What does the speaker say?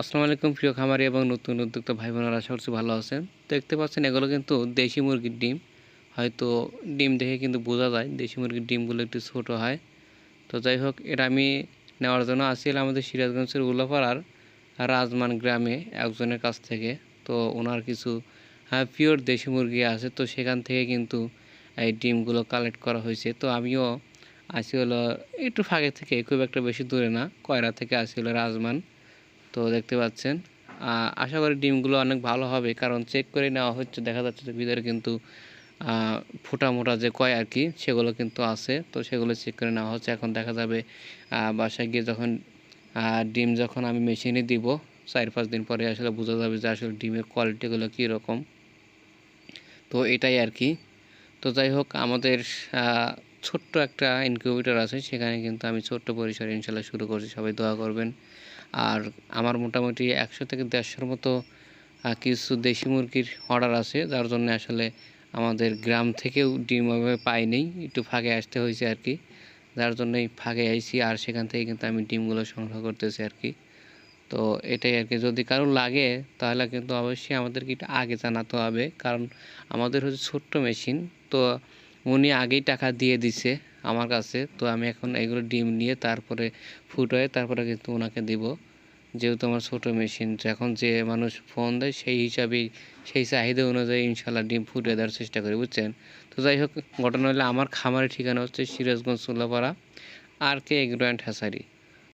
আসসালামু আলাইকুম, প্রিয় খামারি এবং নতুন উদ্যোক্তা ভাই বোনেরা আশা করছি ভালো আছেন। দেখতে পাচ্ছেন, এগুলো কিন্তু দেশি মুরগির ডিম। হয়তো ডিম দেখে কিন্তু বোঝা যায়, দেশি মুরগির ডিমগুলো একটু ছোট হয়। তো যাই হোক, এটা আমি নেওয়ার জন্য আসছিলাম আমাদের সিরাজগঞ্জের উল্লাপাড়ার রাজমান গ্রামে একজনের কাছ থেকে। তো ওনার কিছু পিওর দেশি মুরগি আছে, তো সেখান থেকে কিন্তু এই ডিমগুলো কালেক্ট করা হয়েছে। তো আমিও আসি হলো, একটু ফাঁকে থেকে, খুব একটা বেশি দূরে না, কয়রা থেকে আসি হলো রাজমান। তো দেখতে পাচ্ছেন। আশা করি ডিমগুলো অনেক ভালো হবে, কারণ চেক করে নেওয়া হচ্ছে, দেখা যাচ্ছে যে ভিতরে কিন্তু ফোটা মোটা যে কয় আর কি, সেগুলো কিন্তু আছে। তো সেগুলো চেক করে নেওয়া হচ্ছে। এখন দেখা যাবে বাসায় গিয়ে যখন ডিম যখন আমি মেশিনে দিব, চার পাঁচ দিন পরে আসলে বোঝা যাবে যে আসলে ডিমের কোয়ালিটিগুলো কীরকম তো এটাই আর কি। তো যাই হোক, আমাদের ছোট্ট একটা ইনকিউবেটর আছে, সেখানে কিন্তু আমি ছোট্ট পরিসরে ইনশাল্লাহ শুরু করছি। সবাই দোয়া করবেন। আর আমার মোটামুটি একশো থেকে দেড়শোর মতো কিছু দেশি মুরগির অর্ডার আছে, যার জন্য আসলে আমাদের গ্রাম থেকেও ডিম ওইভাবে পাইনি, একটু ফাঁকে আসতে হয়েছে আর কি যার জন্যই ফাঁকে আইছি, আর সেখান থেকে কিন্তু আমি ডিমগুলো সংগ্রহ করতেছি আর কি তো এটাই আর কি যদি কারও লাগে, তাহলে কিন্তু অবশ্যই আমাদেরকে একটু আগে জানাতে হবে। কারণ আমাদের হচ্ছে ছোট্ট মেশিন তো উনি আগেই টাকা দিয়ে দিছে আমার কাছে। তো আমি এখন এগুলো ডিম নিয়ে তারপরে ফুটোয় তারপরে কিন্তু ওনাকে দিব। যেহেতু আমার ছোটো মেশিন এখন যে মানুষ ফোন দেয় সেই হিসাবেই সেই চাহিদা অনুযায়ী ইনশাল্লাহ ডিম ফুটিয়ে দেওয়ার চেষ্টা করি, বুঝছেন? তো যাই হোক, ঘটনা হলে আমার খামারের ঠিকানা হচ্ছে Sirajganj Chullapara R K agro and hatchery